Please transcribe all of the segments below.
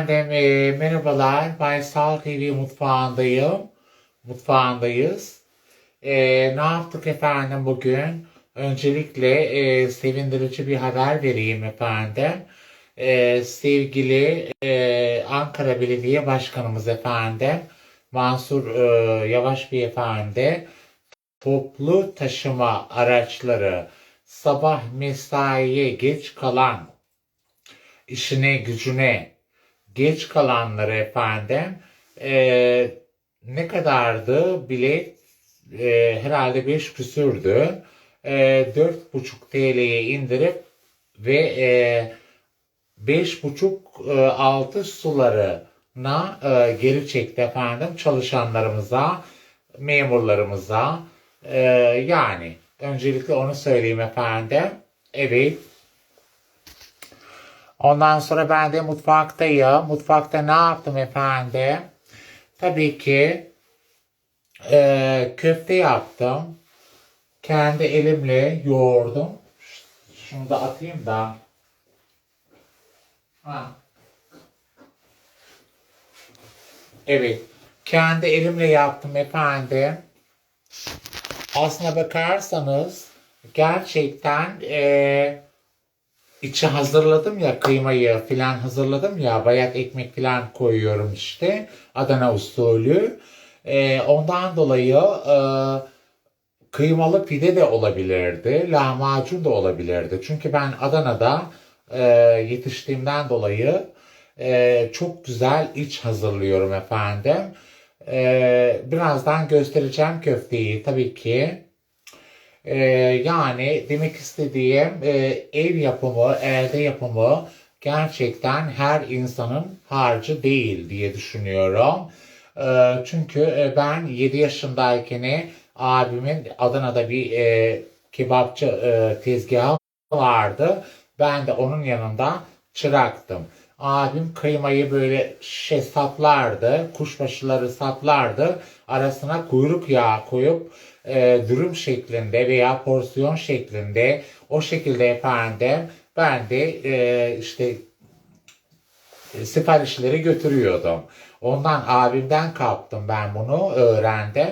Efendim, e, merhabalar. Baysal TV mutfağındayım. Mutfağındayız. E, ne yaptık efendim bugün? Öncelikle e, sevindirici bir haber vereyim efendim. E, sevgili e, Ankara Belediye Başkanımız efendim Mansur e, Yavaş Beyefendi toplu taşıma araçları sabah mesaiye geç kalan işine gücüne geç kalanları efendim e, ne kadardı bilet? E, herhalde 5 küsürdü. E, 4,5 TL'ye indirip ve e, 5,5 e, sularına e, geri çekti efendim çalışanlarımıza memurlarımıza. E, yani öncelikle onu söyleyeyim efendim. Evet Ondan sonra ben de mutfaktayım. Mutfakta ne yaptım efendim? Tabii ki e, köfte yaptım. Kendi elimle yoğurdum. Şunu da atayım da. Ha. Evet. Kendi elimle yaptım efendim. Aslına bakarsanız gerçekten eee içi hazırladım ya kıymayı filan hazırladım ya bayat ekmek filan koyuyorum işte Adana usulü. Ee, ondan dolayı e, kıymalı pide de olabilirdi, lahmacun da olabilirdi. Çünkü ben Adana'da e, yetiştiğimden dolayı e, çok güzel iç hazırlıyorum efendim. E, birazdan göstereceğim köfteyi tabii ki. Ee, yani demek istediğim e, ev yapımı, elde yapımı gerçekten her insanın harcı değil diye düşünüyorum. Ee, çünkü e, ben 7 yaşındayken abimin Adana'da bir e, kebapçı e, tezgahı vardı. Ben de onun yanında çıraktım. Abim kıymayı böyle şey saplardı, kuşbaşıları saplardı. Arasına kuyruk yağı koyup e, dürüm şeklinde veya porsiyon şeklinde o şekilde efendim ben de e, işte e, siparişleri götürüyordum. Ondan abimden kaptım ben bunu öğrendim.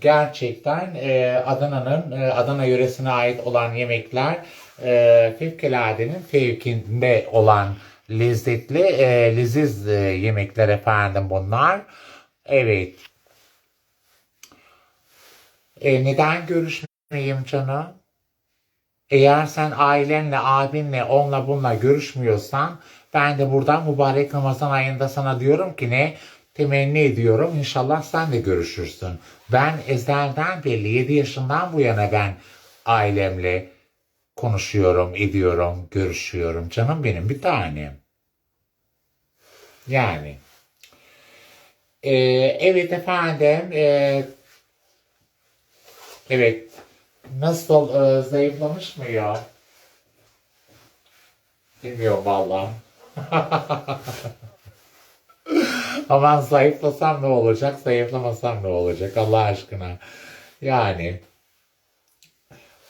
Gerçekten e, Adana'nın e, Adana yöresine ait olan yemekler e, fevkaladenin fevkinde olan lezzetli e, leziz e, yemekler efendim bunlar. Evet. E, neden görüşmeyeyim canım? Eğer sen ailenle, abinle, onunla bununla görüşmüyorsan ben de buradan mübarek Ramazan ayında sana diyorum ki ne? Temenni ediyorum. İnşallah sen de görüşürsün. Ben ezelden belli 7 yaşından bu yana ben ailemle konuşuyorum, ediyorum, görüşüyorum. Canım benim bir tanem. Yani. Ee, evet efendim. E, evet. Nasıl e, zayıflamış mı ya? Bilmiyorum valla. Aman zayıflasam ne olacak, zayıflamasam ne olacak Allah aşkına. Yani.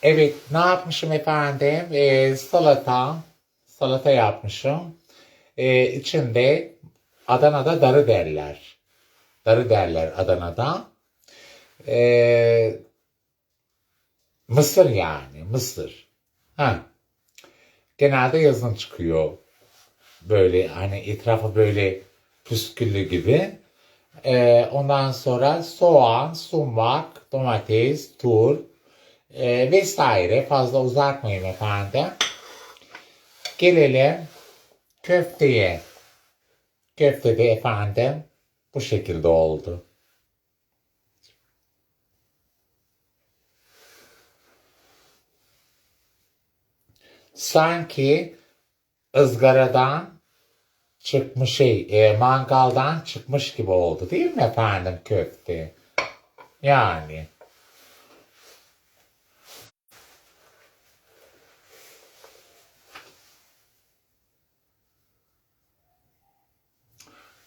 Evet ne yapmışım efendim? Ee, salata. Salata yapmışım. Ee, içinde Adana'da darı derler. Darı derler Adana'da. Ee, mısır yani mısır. Ha. Genelde yazın çıkıyor. Böyle hani etrafı böyle püsküllü gibi. Ee, ondan sonra soğan, sumak, domates, tur e, vesaire. Fazla uzatmayayım efendim. Gelelim köfteye. Köfte de efendim bu şekilde oldu. Sanki ızgaradan çıkmış şey, e, mangaldan çıkmış gibi oldu değil mi efendim köfte? Yani.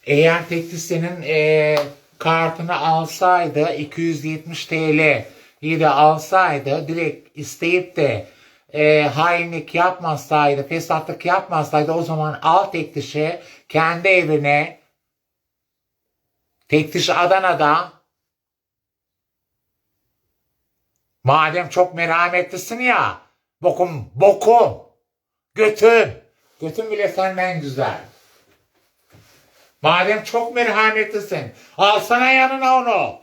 Eğer teknisyenin e, kartını alsaydı 270 TL de alsaydı direkt isteyip de e, hainlik yapmasaydı, fesatlık yapmasaydı o zaman al tektişi kendi evine tektiş Adana'da madem çok merhametlisin ya bokum bokum götün götün bile senden güzel. Madem çok merhametlisin alsana yanına onu.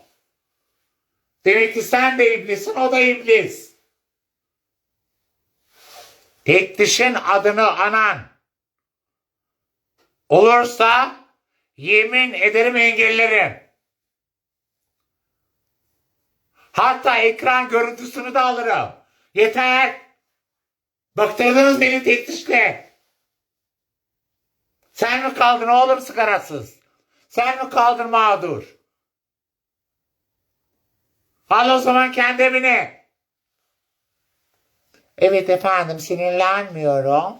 Demek ki sen de iblisin o da iblis. Tek dişin adını anan olursa yemin ederim engellerim. Hatta ekran görüntüsünü de alırım. Yeter. Baktırdınız beni tek dişle. Sen mi kaldın oğlum sigarasız? Sen mi kaldın mağdur? Al o zaman kendi evine. Evet efendim sinirlenmiyorum.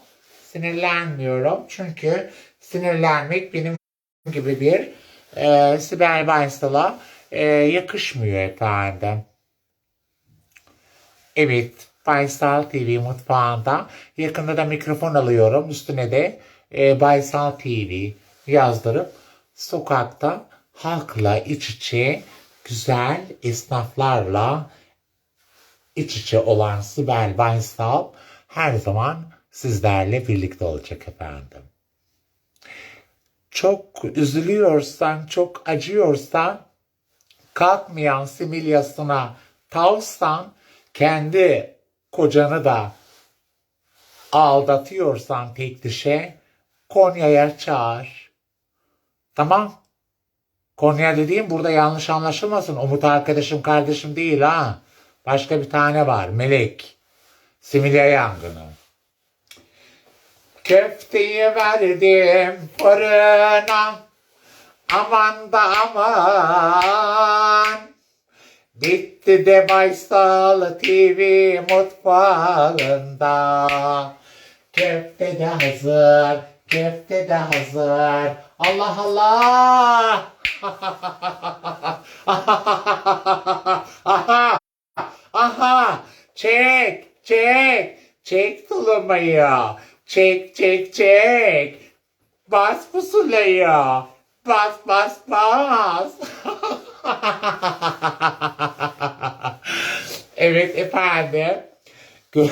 Sinirlenmiyorum çünkü sinirlenmek benim gibi bir e, Sibel Baysal'a e, yakışmıyor efendim. Evet Baysal TV mutfağında yakında da mikrofon alıyorum. Üstüne de e, Baysal TV yazdırıp sokakta halkla iç içe güzel esnaflarla iç içe olan Sibel Baysal her zaman sizlerle birlikte olacak efendim. Çok üzülüyorsan, çok acıyorsan, kalkmayan similyasına tavsan, kendi kocanı da aldatıyorsan tek dişe, Konya'ya çağır. Tamam. Konya dediğim burada yanlış anlaşılmasın. Umut arkadaşım kardeşim değil ha. Başka bir tane var. Melek. Similya yangını. Köfteyi verdim fırına. Aman da aman. Bitti de Baysal TV mutfağında. Köfte de hazır. Köfte de hazır. Allah Allah. Aha. Çek. Çek. Çek tulumayı. Çek çek çek. Bas pusulayı. Bas bas bas. evet efendim.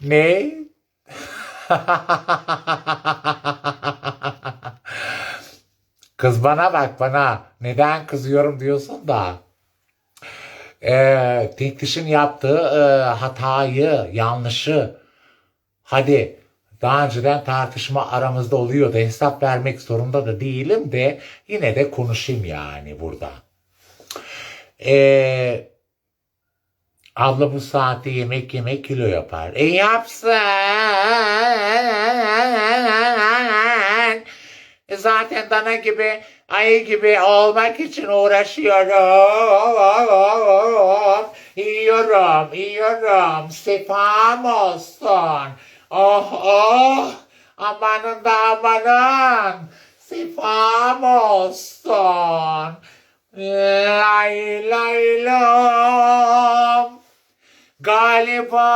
ne? Kız bana bak bana. Neden kızıyorum diyorsun da. Ee, tek dişin yaptığı e, hatayı, yanlışı. Hadi daha önceden tartışma aramızda oluyordu. Hesap vermek zorunda da değilim de yine de konuşayım yani burada. Ee, abla bu saatte yemek yemek kilo yapar. E yapsın. Zaten dana gibi, ayı gibi olmak için uğraşıyorum. Yiyorum, yiyorum. Sefam olsun. Oh oh. Amanın da amanın. Sefam olsun. Lay lay lom. Galiba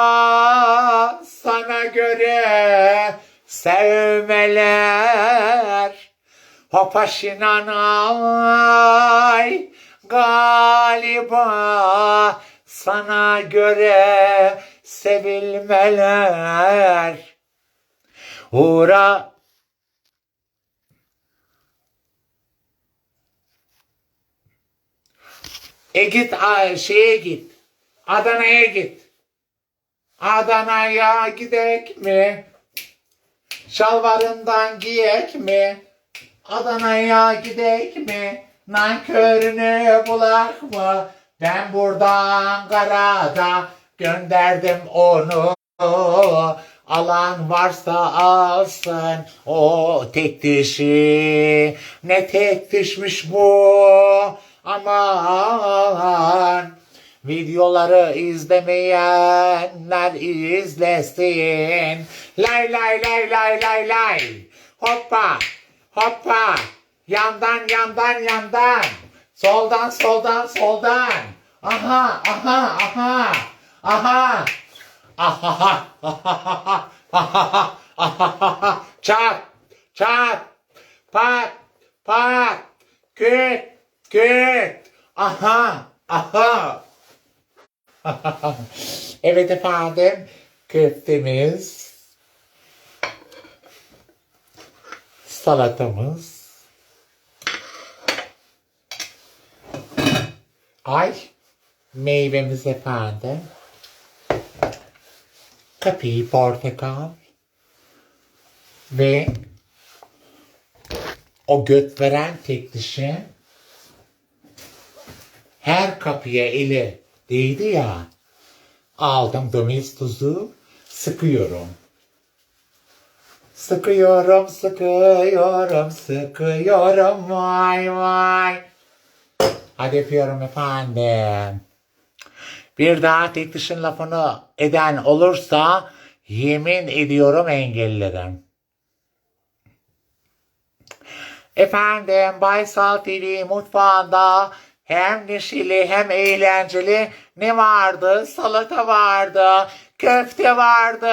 sana göre sevmeler Hopaşinan ay galiba sana göre sevilmeler Uğra E git şeye git. Adana'ya git. Adana'ya gidek mi? Şalvarından giyek mi? Adana'ya gidek mi? Nankörünü bulak mı? Ben burada Ankara'da gönderdim onu. Alan varsa alsın o tek dişi. Ne tek dişmiş bu? Aman. Videoları izlemeyenler izlesin. Lay lay lay lay lay lay. Hoppa hoppa. Yandan yandan yandan. Soldan soldan soldan. Aha, aha, aha, aha. Ahaha, ahaha, ahaha, ahaha. Çat, çat, pat, pat, küt, küt. Aha, aha. evet efendim, köftemiz, salatamız, ay, meyvemiz efendim, kapıyı portakal. Ve o göt veren tek dişi her kapıya eli değdi ya aldım domates tuzu sıkıyorum. Sıkıyorum, sıkıyorum, sıkıyorum vay vay. Hadi yapıyorum efendim. Bir daha tek lafını eden olursa yemin ediyorum engellerim. Efendim Baysal TV mutfağında hem neşeli hem eğlenceli ne vardı? Salata vardı, köfte vardı.